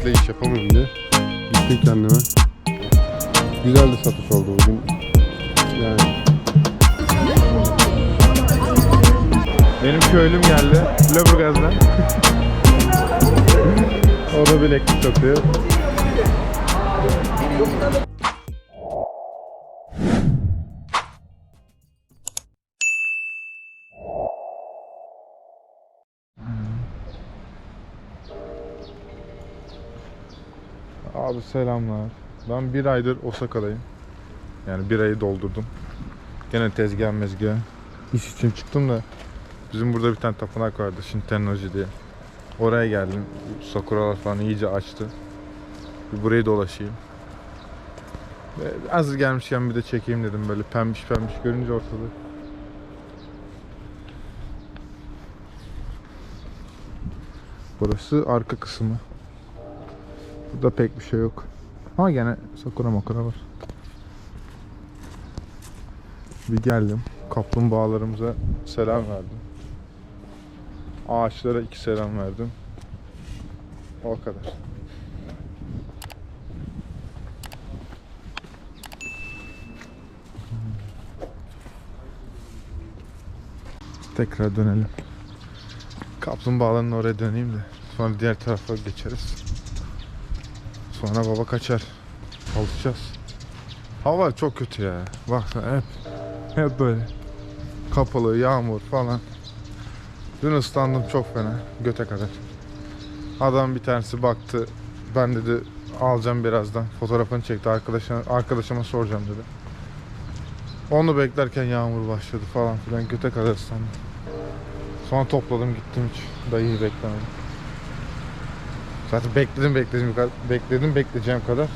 bileklikle iş yapamıyorum diye gittim kendime. Güzel de satış oldu bugün. Yani Benim köylüm geldi. Lüleburgaz'dan. o da bileklik satıyor. Abi selamlar. Ben bir aydır Osaka'dayım. Yani bir ayı doldurdum. Gene tezgah mezgah. İş için çıktım da bizim burada bir tane tapınak vardı Shintennoji diye. Oraya geldim. Sakuralar falan iyice açtı. Bir burayı dolaşayım. Ve hazır gelmişken bir de çekeyim dedim böyle pembiş pembiş görünce ortalığı. Burası arka kısmı. Burada pek bir şey yok. Ama gene sakura makura var. Bir geldim. Kaplumbağalarımıza selam verdim. Ağaçlara iki selam verdim. O kadar. Tekrar dönelim. Kaplumbağaların oraya döneyim de sonra diğer tarafa geçeriz. Sonra baba kaçar. Alışacağız. Hava çok kötü ya. Baksana hep hep böyle kapalı, yağmur falan. Dün ıslandım çok fena göte kadar. Adam bir tanesi baktı. Ben dedi alacağım birazdan. Fotoğrafını çekti arkadaşına, arkadaşıma soracağım dedi. Onu beklerken yağmur başladı falan filan göte kadar ıslandım. Sonra topladım gittim hiç. Dayıyı beklemedim. Zaten bekledim bekledim bekledim bekleyeceğim kadar.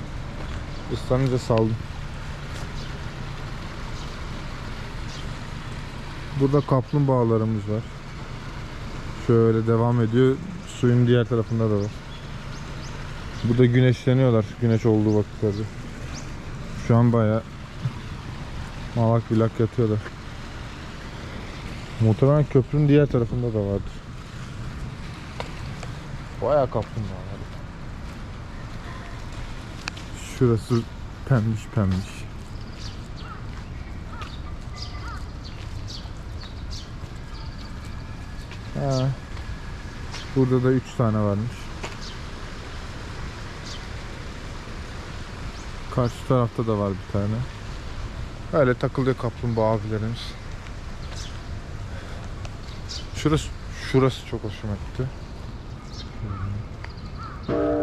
Islanınca saldım. Burada kaplumbağalarımız var. Şöyle devam ediyor. Suyun diğer tarafında da var. Burada güneşleniyorlar. Güneş olduğu vakitlerde. Şu an baya malak bilak yatıyorlar. Muhtemelen köprünün diğer tarafında da vardır. Baya kaplumbağa var. Şurası pembiş pembiş. Ha. Burada da 3 tane varmış. Karşı tarafta da var bir tane. Öyle takılıyor kaplumbağa abilerimiz. Şurası şurası çok hoşuma gitti. Tamam be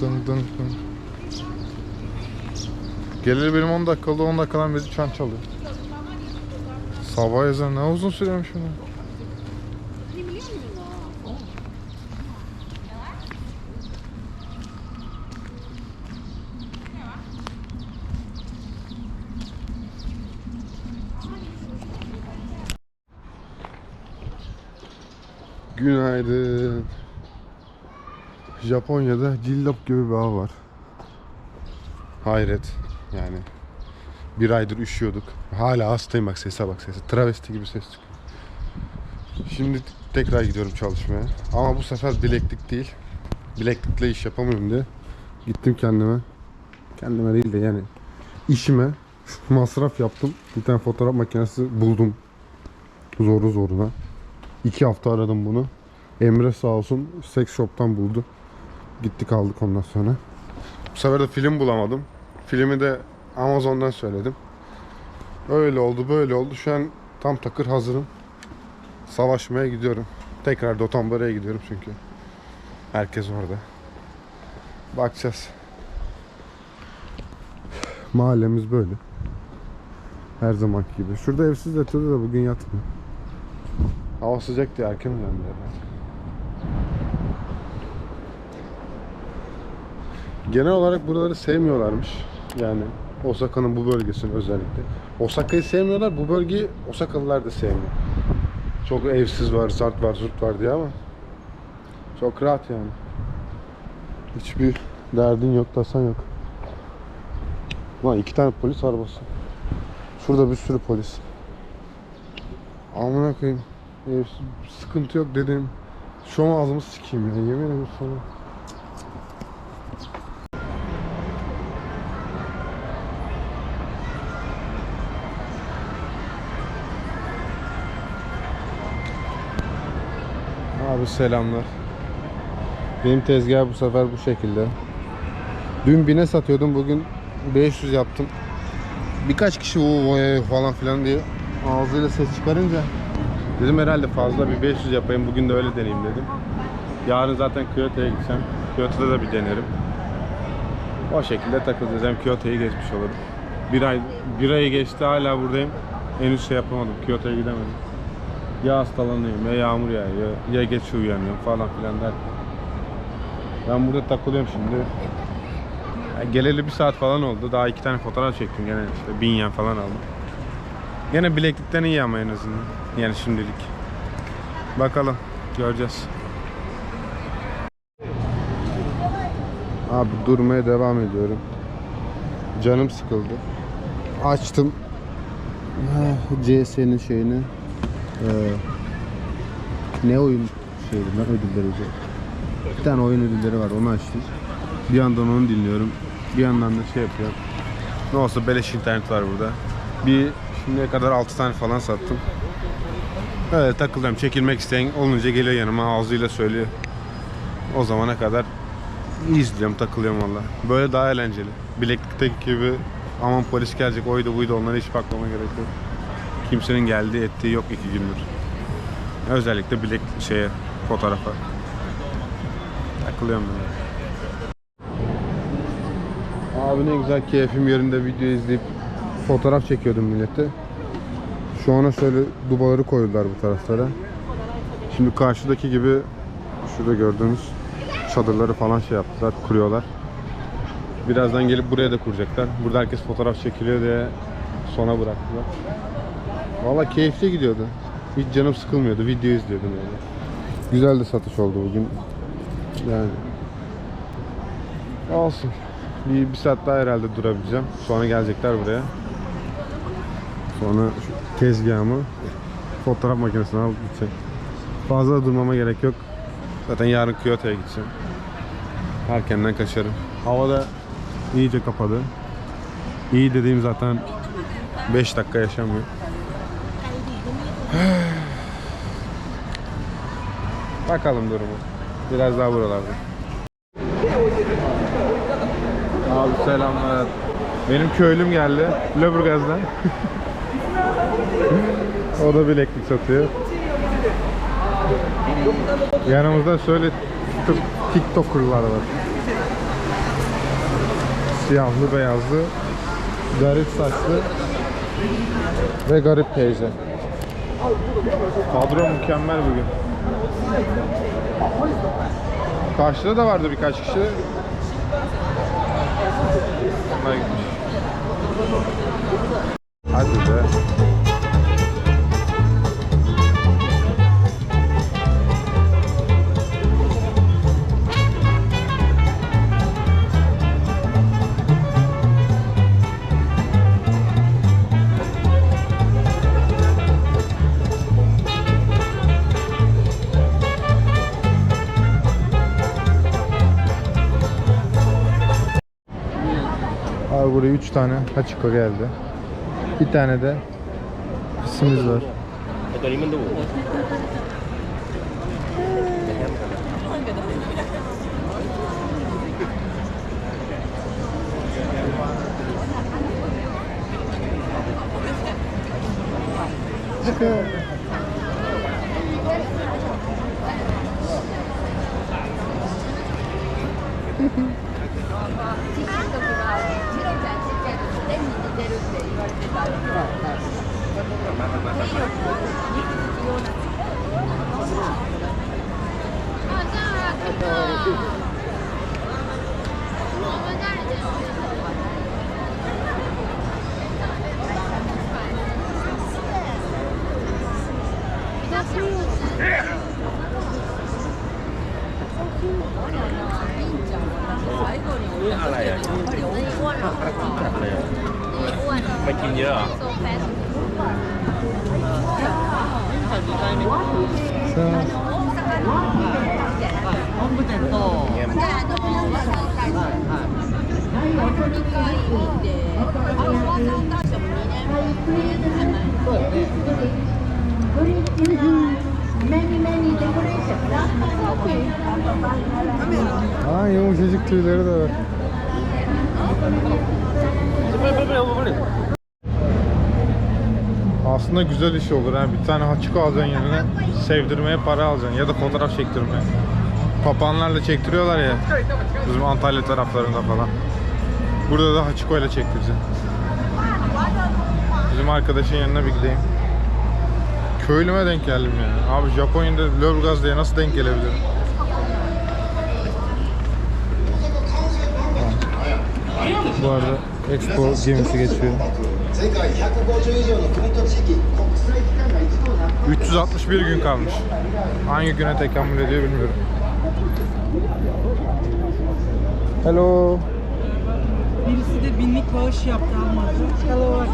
Dın dın dın. Geleli benim 10 dakika oldu 10 dakikadan beri çan çalıyor. Sabah yazan ne uzun sürüyormuş bunu. günaydın. Japonya'da cillop gibi bir hava var. Hayret. Yani bir aydır üşüyorduk. Hala hastayım bak sese bak sese. Travesti gibi ses çıkıyor. Şimdi tekrar gidiyorum çalışmaya. Ama bu sefer bileklik değil. Bileklikle iş yapamıyorum diye. Gittim kendime. Kendime değil de yani işime masraf yaptım. Bir tane fotoğraf makinesi buldum. Zoru zoruna. İki hafta aradım bunu. Emre sağ olsun sex shop'tan buldu. Gittik aldık ondan sonra. Bu sefer de film bulamadım. Filmi de Amazon'dan söyledim. Öyle oldu böyle oldu. Şu an tam takır hazırım. Savaşmaya gidiyorum. Tekrar Dotonbara'ya gidiyorum çünkü. Herkes orada. Bakacağız. Mahallemiz böyle. Her zamanki gibi. Şurada evsiz yatıyordu da bugün yatmıyor. Hava sıcak diye erken uyandı herhalde. Genel olarak buraları sevmiyorlarmış. Yani Osaka'nın bu bölgesini özellikle. Osaka'yı sevmiyorlar, bu bölgeyi Osakalılar da sevmiyor. Çok evsiz var, zart var, zurt var diye ama çok rahat yani. Hiçbir derdin yok, tasan yok. Lan iki tane polis arabası. Şurada bir sürü polis. Amına koyayım. Evsiz, sıkıntı yok dedim. Şu an ağzımı sikeyim ya. Yemin ederim sana. Abi selamlar. Benim tezgah bu sefer bu şekilde. Dün bine satıyordum bugün 500 yaptım. Birkaç kişi o falan filan diye ağzıyla ses çıkarınca dedim herhalde fazla bir 500 yapayım bugün de öyle deneyeyim dedim. Yarın zaten Kyoto'ya gideceğim. Kyoto'da da bir denerim. O şekilde takılacağız. Hem Kyoto'yu geçmiş olurum. Bir ay, bir ayı geçti hala buradayım. Henüz şey yapamadım. Kyoto'ya gidemedim. Ya hastalanıyorum ya yağmur yağıyor ya geç uyanıyorum falan filan derken. Ben burada takılıyorum şimdi. Ya geleli bir saat falan oldu. Daha iki tane fotoğraf çektim gene işte bin yen falan aldım. Gene bileklikten iyi ama en azından. Yani şimdilik. Bakalım göreceğiz. Abi durmaya devam ediyorum. Canım sıkıldı. Açtım. CS'nin şeyini. Ee, ne oyun şeydi lan ödülleri de. Bir tane oyun ödülleri var onu açtım. Bir yandan onu dinliyorum. Bir yandan da şey yapıyorum. Ne olsa beleş internet var burada. Bir şimdiye kadar 6 tane falan sattım. Öyle takılıyorum. Çekilmek isteyen olunca geliyor yanıma ağzıyla söylüyor. O zamana kadar izliyorum, takılıyorum valla. Böyle daha eğlenceli. Bileklikteki gibi aman polis gelecek oydu buydu onlara hiç bakmama gerek yok. Kimsenin geldiği ettiği yok iki gündür. Özellikle bilek şeye fotoğrafa. Takılıyorum ben. Abi ne güzel keyfim yerinde video izleyip fotoğraf çekiyordum millete. Şu ana şöyle dubaları koydular bu taraflara. Şimdi karşıdaki gibi şurada gördüğünüz çadırları falan şey yaptılar, kuruyorlar. Birazdan gelip buraya da kuracaklar. Burada herkes fotoğraf çekiliyor diye sona bıraktılar. Valla keyifli gidiyordu. Hiç canım sıkılmıyordu. Video izliyordum yani. Güzel de satış oldu bugün. Yani. Olsun. Bir, bir saat daha herhalde durabileceğim. Sonra gelecekler buraya. Sonra şu tezgahımı fotoğraf makinesine alıp gidecek. Fazla durmama gerek yok. Zaten yarın Kyoto'ya gideceğim. Erkenden kaçarım. Hava da iyice kapadı. İyi dediğim zaten 5 dakika yaşamıyor. Bakalım durumu. Biraz daha buralarda. Abi selamlar. Benim köylüm geldi. Lüleburgaz'dan. o da bileklik satıyor. Yanımızda şöyle tik- TikToker'lar var. Siyahlı beyazlı, garip saçlı ve garip teyze. Kadro mükemmel bugün. Karşıda da vardı birkaç kişi. Onlar gitmiş. Hadi be. Tane Hachiko geldi. Bir tane de pisimiz var. 言われてたあれで、す。本当に可愛いんで、あのおばさん男子も2年前 Aa yumuşacık tüyleri de var. Aslında güzel iş olur ha. Bir tane haçık alacaksın yerine sevdirmeye para alacaksın ya da fotoğraf çektirmeye. Papağanlarla çektiriyorlar ya. Bizim Antalya taraflarında falan. Burada da Hachiko ile çekti bizi. Bizim arkadaşın yanına bir gideyim. Köylüme denk geldim ya. Abi Japonya'da Lörgaz diye nasıl denk gelebilirim? Bu arada Expo gemisi geçiyor. 361 gün kalmış. Hangi güne tekamül ediyor bilmiyorum. Hello binlik bağış yaptı almadı. Hello.